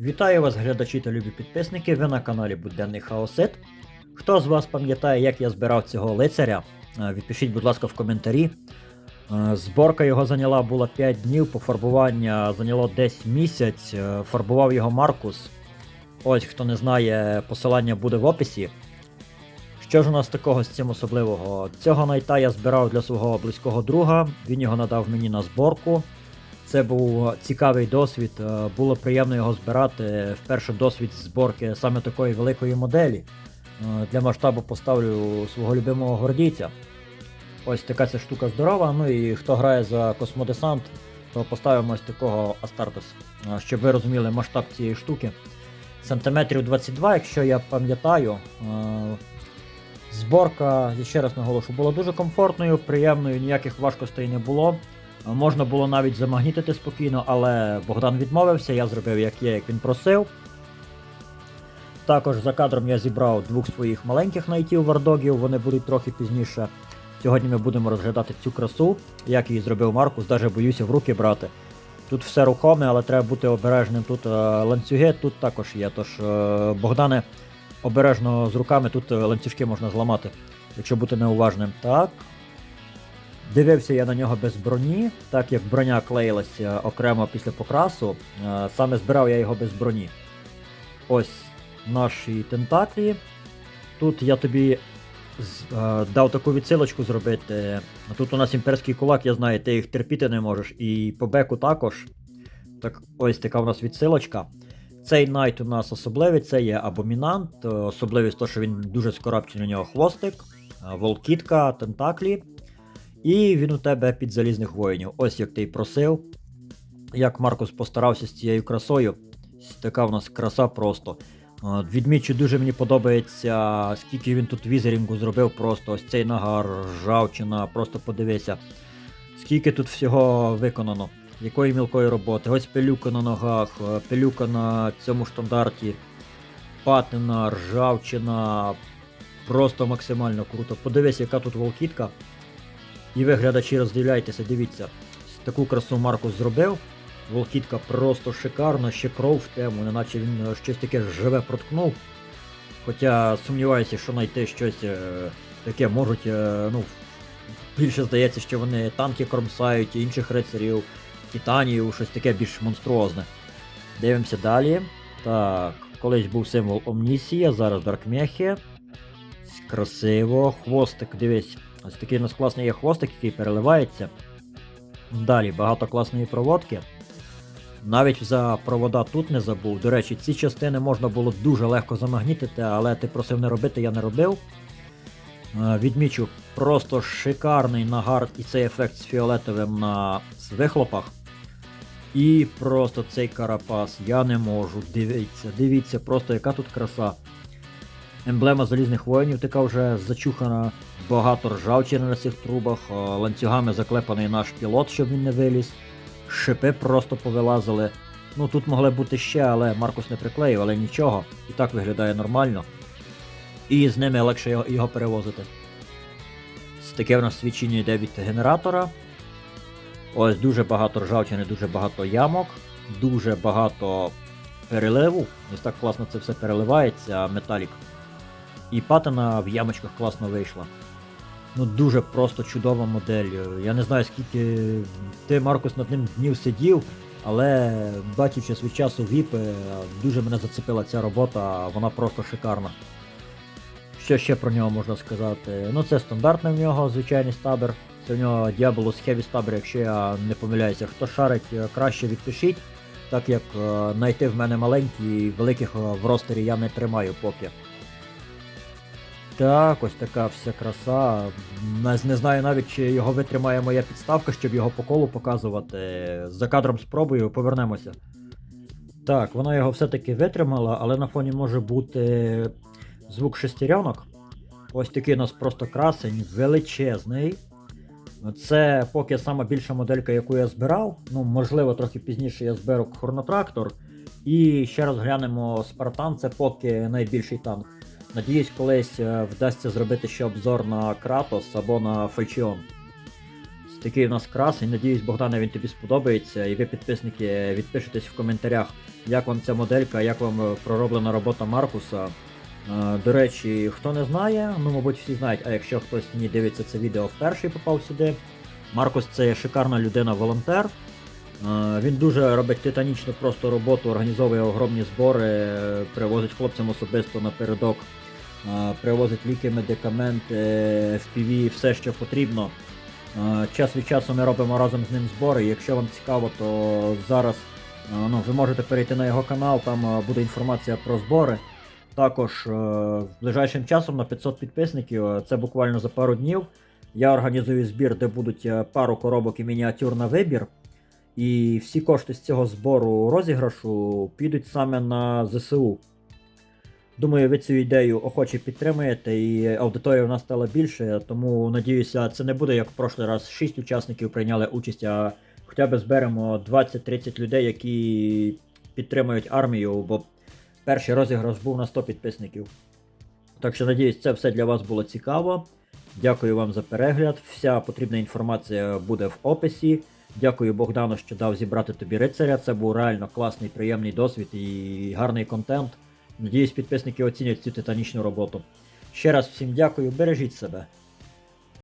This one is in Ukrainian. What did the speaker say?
Вітаю вас, глядачі та любі підписники. Ви на каналі Буденний Хаосит. Хто з вас пам'ятає, як я збирав цього лицаря? е, Відпишіть, будь ласка, в коментарі. Е, Зборка його зайняла була 5 днів, пофарбування зайняло десь місяць. е, Фарбував його Маркус. Ось хто не знає, посилання буде в описі. Що ж у нас такого з цим особливого? Цього найта я збирав для свого близького друга. Він його надав мені на зборку. Це був цікавий досвід. е, Було приємно його збирати. Вперше досвід зборки саме такої великої моделі. Е, Для масштабу поставлю свого любимого гордійця. Ось така ця штука здорова. Ну і хто грає за космодесант, то поставимо ось такого Астартес. Е, Щоб ви розуміли масштаб цієї штуки. Сантиметрів 22, якщо я пам'ятаю. Е, Зборка, я ще раз наголошу, була дуже комфортною, приємною, ніяких важкостей не було. Можна було навіть замагнітити спокійно, але Богдан відмовився, я зробив як є, як він просив. Також за кадром я зібрав двох своїх маленьких найтів вардогів, вони будуть трохи пізніше. Сьогодні ми будемо розглядати цю красу, як її зробив Маркус, навіть боюся в руки брати. Тут все рухоме, але треба бути обережним. Тут е, ланцюги тут також є. Тож, е, Богдане, обережно з руками, тут е, ланцюжки можна зламати, якщо бути неуважним. Так. Дивився я на нього без броні, так як броня клеїлася окремо після покрасу. е, Саме збирав я його без броні. Ось наші тентаклі. Тут я тобі е, дав таку відсилочку зробити. Тут у нас імперський кулак, я знаю, ти їх терпіти не можеш. І по беку також. Так, ось така у нас відсилочка. Цей найт у нас особливий, це є абомінант. е, Особливість то, що він дуже скорабчий на нього хвостик, е, волкітка, тентаклі. І він у тебе під залізних воїнів. Ось як ти й просив. Як Маркус постарався з цією красою. Така в нас краса просто. Е, Відмічу, дуже мені подобається, скільки він тут візерінгу зробив, просто ось цей нагар, ржавчина, просто подивися. Скільки тут всього виконано, якої мілкої роботи. Ось пилюка на ногах, е, пилюка на цьому штандарті, патина, ржавчина. Просто максимально круто. Подивись, яка тут волкітка. І ви, глядачі, роздивляйтеся, дивіться. Таку красу Маркус зробив. Волкітка просто шикарна, ще кров в тему, неначе він е, щось таке живе проткнув. Хоча сумніваюся, що знайти щось е, таке можуть. Е, ну, більше здається, що вони танки кромсають, інших рицарів, титанів, щось таке більш монструозне. Дивимося далі. Так, колись був символ Омнісія, зараз Даркмехи. Красиво. Хвостик, дивись. Ось такий у нас класний є хвостик, який переливається. Далі багато класної проводки. Навіть за провода тут не забув. До речі, ці частини можна було дуже легко замагнітити, але ти просив не робити, я не робив. Е, Відмічу, просто шикарний нагар і цей ефект з фіолетовим на вихлопах. І просто цей карапас. Я не можу. Дивіться, дивіться, просто яка тут краса. Емблема залізних воїнів така вже зачухана, багато ржавчини на цих трубах, е, ланцюгами заклепаний наш пілот, щоб він не виліз. Шипи просто повилазили. Ну тут могли бути ще, але Маркус не приклеїв, але нічого. І так виглядає нормально. І з ними легше його, перевозити. Таке в нас свідчення йде від генератора. Ось дуже багато ржавчини, дуже багато ямок, дуже багато переливу. Ось так класно це все переливається, металік. І патина в ямочках класно вийшла. Ну, дуже просто чудова модель. Я не знаю, скільки ти, Маркус, над ним днів сидів, але бачучи свій час у VIP, дуже мене зацепила ця робота, вона просто шикарна. Що ще про нього можна сказати? Ну, це стандартний в нього звичайний стабер. Це в нього Diabolus Heavy Stabber, якщо я не помиляюся. Хто шарить, е, краще відпишіть, так як е, знайти в мене маленькі, великих е, в ростері я не тримаю поки. Так, ось така вся краса. Не, знаю навіть, чи його витримає моя підставка, щоб його по колу показувати. За кадром спробую, повернемося. Так, вона його все-таки витримала, але на фоні може бути звук шестеренок. Ось такий у нас просто красень, величезний. Це поки сама більша моделька, яку я збирав. Ну, можливо, трохи пізніше я зберу хронотрактор. І ще раз глянемо Спартан, це поки найбільший танк. Надіюсь, колись е, вдасться зробити ще обзор на Кратос або на Фальчіон. такий у нас крас, і надіюсь, Богдане, він тобі сподобається. І ви, підписники, відпишитесь в коментарях, як вам ця моделька, як вам е, пророблена робота Маркуса. Е, До речі, хто не знає, ну, мабуть, всі знають, а якщо хтось не дивиться це відео вперше і попав сюди. Маркус це шикарна людина-волонтер. Е, Він дуже робить титанічну просто роботу, організовує огромні збори, е, привозить хлопцям особисто напередок, е, привозить ліки, медикаменти, FPV, все, що потрібно. Е, Час від часу ми робимо разом з ним збори. Якщо вам цікаво, то зараз е, ну, ви можете перейти на його канал, там е, буде інформація про збори. Також е, ближайшим часом на 500 підписників, е, це буквально за пару днів. Я організую збір, де будуть е, пару коробок і мініатюр на вибір. І всі кошти з цього збору розіграшу підуть саме на ЗСУ. Думаю, ви цю ідею охоче підтримуєте, і аудиторія у нас стала більше, тому надіюся, це не буде як в прошлий раз 6 учасників прийняли участь, а хоча б зберемо 20-30 людей, які підтримують армію, бо перший розіграш був на 100 підписників. Так що надіюсь, це все для вас було цікаво. Дякую вам за перегляд. Вся потрібна інформація буде в описі. Дякую Богдану, що дав зібрати тобі рицаря. Це був реально класний, приємний досвід і гарний контент. Надіюсь, підписники оцінять цю титанічну роботу. Ще раз всім дякую, бережіть себе.